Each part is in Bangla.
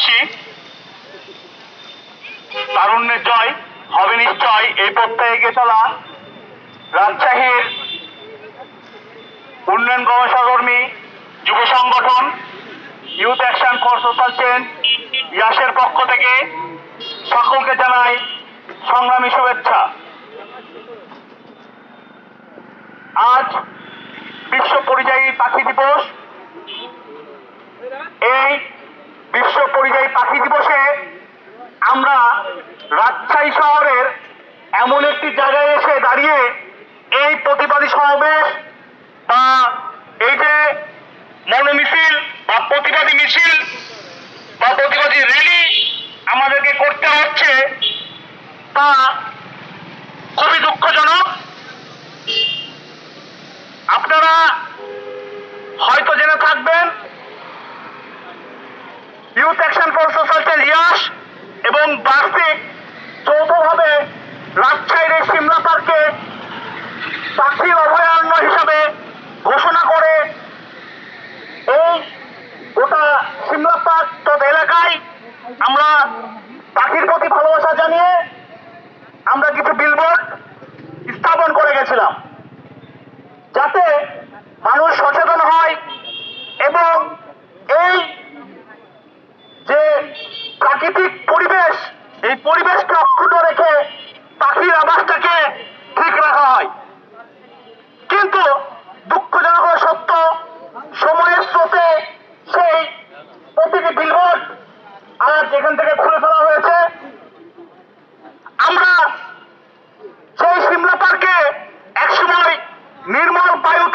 রাজ্যবাসী তারুণ্যের জয়, হবে নিশ্চয় এই প্রত্যয়ে এগিয়ে চলা। রাজশাহীর উন্নয়ন গবেষকর্মী যুব সংগঠন youth action for social change ইয়াসের পক্ষ থেকে সকলকে জানাই সংগ্রামী শুভেচ্ছা। আজ বিশ্ব পরিযায়ী পাখি দিবস। এই পরিযায়ী পাখি দিবসে আমরা রাজশাহী শহরের এমন একটি জায়গায় এসে দাঁড়িয়ে এই প্রতিবাদী সমাবেশ Spirit Paulo, pai do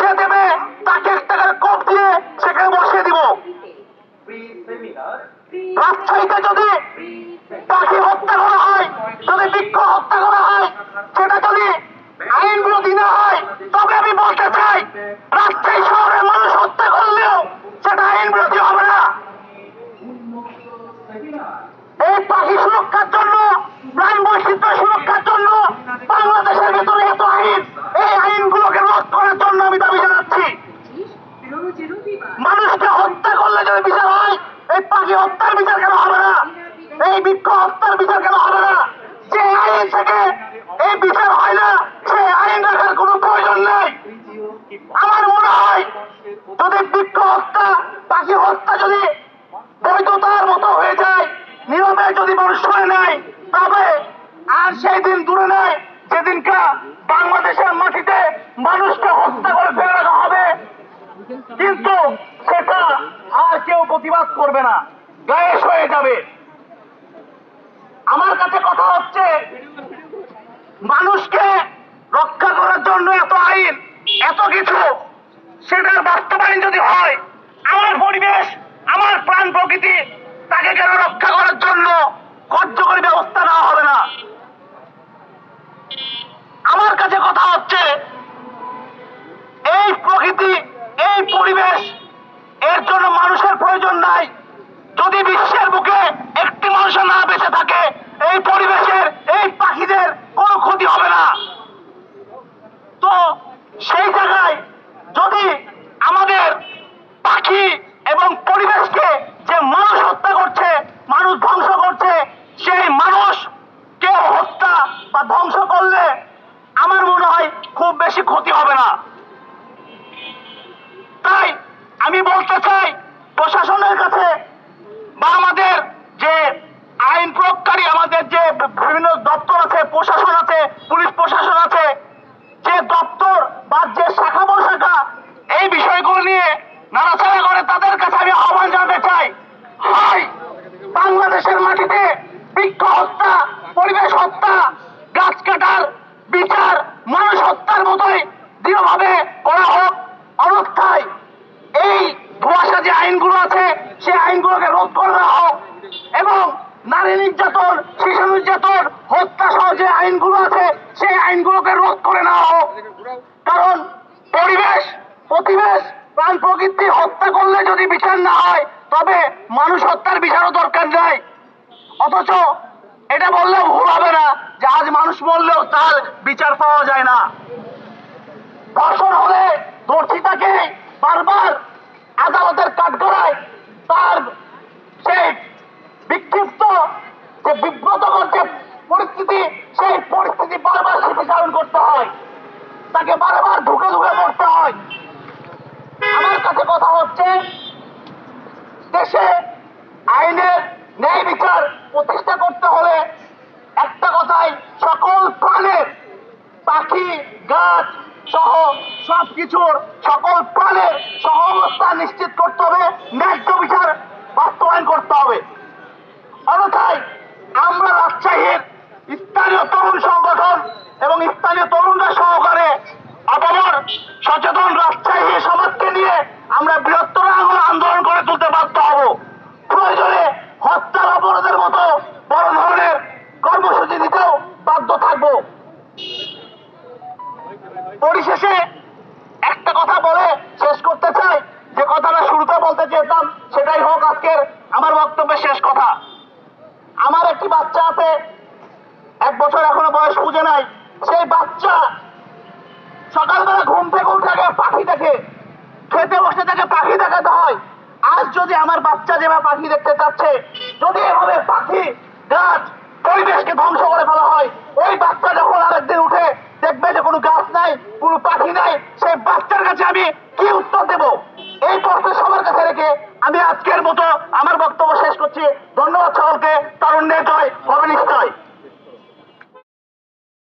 যে দেবে, তাকে এক টাকার কপ দিয়ে সেখানে বসিয়ে দিব। যদি পাখি হত্যা করা হয়, যদি বৃক্ষ হত্যা করা হয়, সেটা যদি আইন বিরোধী না হয়, তবে আমি বলতে চাই, রাজশাহী শহরের মানুষ হত্যা করলেও সেটা আইন বিরোধী হবে না এই পাখি সুরক্ষার জন্য প্রাণ বৈচিত্র্য সুরক্ষার জন্য বাংলাদেশের ভেতরে এত আইন এই আইনগুলোকে রোধ করার জন্য আমি দাবি জানাচ্ছি মানুষকে হত্যা করলে যদি বিচার হয় এই পাখি হত্যার বিচার কেন হবে না এই বৃক্ষ হত্যার বিচার কেন হবে না যে আইন থেকে এই বিচার হয় না সেই আইন রাখার কোনো প্রয়োজন নেই আমার মনে হয় যদি বৃক্ষ হত্যা পাখি হত্যা যদি বৈধতার মতো হয়ে যায়, নিয়মে যদি মানুষ শুনে নেয়, তবে আর সেই দিন দূরে নেয় যেদিনকা বাংলাদেশের মাটিতে মানুষকে হত্যা করে ফেলে রাখা হবে। কিন্তু সেটা আর কেউ প্রতিবাদ করবে না, গায়েস হয়ে যাবে। আমার কাছে কথা হচ্ছে, মানুষকে রক্ষা করার জন্য এত আইন, এত কিছু, সেটার বাস্তবায়ন যদি হয় আমার পরিবেশ, আমার প্রাণ প্রকৃতি, তাকে কেন রক্ষা করার জন্য কার্যকরী ব্যবস্থা নেওয়া হবে না? আমার কাছে কথা হচ্ছে, এই প্রকৃতি, এই পরিবেশ, এর জন্য মানুষের প্রয়োজন নাই। যদি বিশ্বের বুকে একটি মানুষ না বেঁচে থাকে, এই পরিবেশের, এই পাখিদের কোনো ক্ষতি হবে না। তো সেই জায়গায় যদি আমাদের পাখি এবং পরিবেশকে যে মানুষ হত্যা করছে মানুষ মানুষ ধ্বংস করছে সেই মানুষ কেউ হত্যা বা ধ্বংস করলে আমার মনে হয় খুব বেশি ক্ষতি হবে না তাই আমি বলতে চাই, প্রশাসনের কাছে বা আমাদের যে আইন প্রয়োগকারী, আমাদের যে বিভিন্ন দপ্তর আছে, প্রশাসন আছে, পুলিশ প্রশাসন আছে যে দপ্তর বা যে শাখা প্রশাখা এই বিষয়গুলো নিয়ে নাড়াচাড়া করে তাদের কাছে আমি আহ্বান জানাতে চাই হয় বাংলাদেশের মাটিতে বৃক্ষ হত্যা পরিবেশ হত্যা গাছ কাটার বিচার মানুষ হত্যার মতোই দৃঢ়ভাবে করা হোক অনস্থায় এই ধোঁয়াশা যে আইনগুলো আছে সেই আইনগুলোকে রোধ করে দেওয়া হোক এবং নারী নির্যাতন, শিশু নির্যাতন, হত্যা সহ যে আইনগুলো আছে, সেই আইনগুলোকে রোধ করে নেওয়া হোক। কারণ পরিবেশ, প্রতিবেশ, প্রাণ প্রকৃতি হত্যা করলে যদি বিচার না হয়, তবে মানুষ হত্যার বিচারও দরকার নাই। অথচ এটা বললেও ভুল হবে না যে আজ মানুষ মরলেও তার বিচার পাওয়া যায় না। ধর্ষণ হলে দর্শিতাকে বারবার আদালতের কাঠগড়ায় তার বিক্ষিপ্ত যে বিব্রতকর যে পরিস্থিতি, সেই পরিস্থিতি বারবার স্মৃতিচারণ করতে হয়। তাকে বারবার ঢুকে ঢুকে মরতে হয়। আমার কাছে কথা হচ্ছে, দেশে আইনের ন্যায় বিচার প্রতিষ্ঠা করতে হলে একটা কথাই, সকল প্রাণের পাখি, গাছ সহ সবকিছুর সকল প্রাণের সহাবস্থা নিশ্চিত করতে হবে, ন্যায্য বিচার বাস্তবায়ন করতে হবে। অন্যথায় আমরা রাজশাহীর স্থানীয় তরুণ সংগঠন এবং স্থানীয় তরুণরা সহকারে অপর সচেতন রাজশাহী সমাজকে নিয়ে আমরা বৃহত্তর আঙুল আন্দোলন করে তুলতে বাধ্য হব। প্রয়োজনে হত্যার অপরাধের মতো বড় ধরনের কর্মসূচি দিতেও বাধ্য থাকব। পরিশেষে একটা কথা বলে শেষ করতে চাই। যে কথাটা শুরুতে বলতে চেয়েছিলাম, সেটাই হোক আজকের জানাই সেই বাচ্চা সকালবেলা ঘুম থেকে উঠে আগে পাখি দেখে, খেতে বসে থেকে পাখি দেখাতে হয়। আজ যদি আমার বাচ্চা যেভাবে পাখি দেখতে চাচ্ছে, যদি এভাবে পাখি, গাছ, পরিবেশকে ধ্বংস করে ফেলা হয় ওই বাচ্চা যখন আরেকদিন উঠে দেখবে যে কোনো গাছ নাই, কোনো পাখি নাই, সেই বাচ্চার কাছে আমি